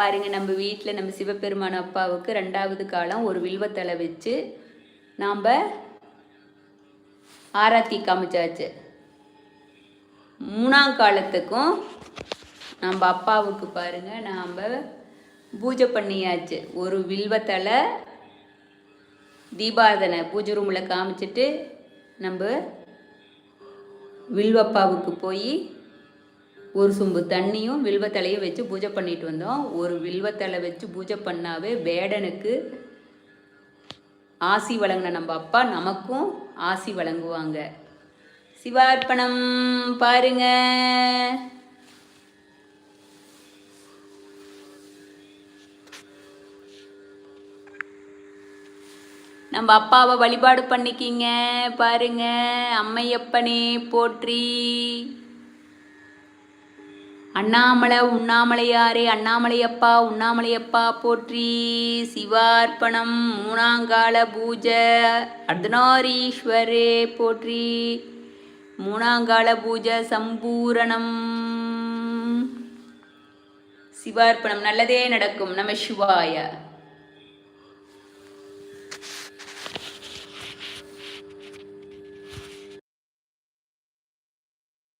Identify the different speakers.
Speaker 1: பாருங்க நம்ம வீட்டில் நம்ம சிவபெருமான அப்பாவுக்கு ரெண்டாவது காலம் ஒரு வில்வத்தலை வச்சு நாம் ஆராத்தி காமிச்சாச்சு. மூணாம் காலத்துக்கும் நம்ம அப்பாவுக்கு பாருங்க நாம் பூஜை பண்ணியாச்சு. ஒரு வில்வத்தலை தீபாரதனை பூஜை ரூமில் காமிச்சிட்டு நம்ம வில்வப்பாவுக்கு போய் ஒரு சொம்பு தண்ணியும் வில்வத்தலையும் வச்சு பூஜை பண்ணிட்டு வந்தோம். ஒரு வில்வத்தலை வச்சு பூஜை பண்ணாவே வேடனுக்கு ஆசி வழங்கின நம்ம அப்பா நமக்கும் ஆசி வழங்குவாங்க. சிவார்ப்பணம் பாருங்க. நம்ம அப்பாவை வழிபாடு பண்ணிக்கிங்க பாருங்க. அம்மையப்பனே போற்றி. அண்ணாமலை உண்ணாமலையாரே அண்ணாமலையப்பா உண்ணாமலையப்பா போற்றி. சிவார்ப்பணம் மூணாங்கால பூஜை அர்த்தநாரீஸ்வரே போற்றி. மூணாங்கால பூஜை சம்பூரணம். சிவார்ப்பணம் நல்லதே நடக்கும். நம சிவாய.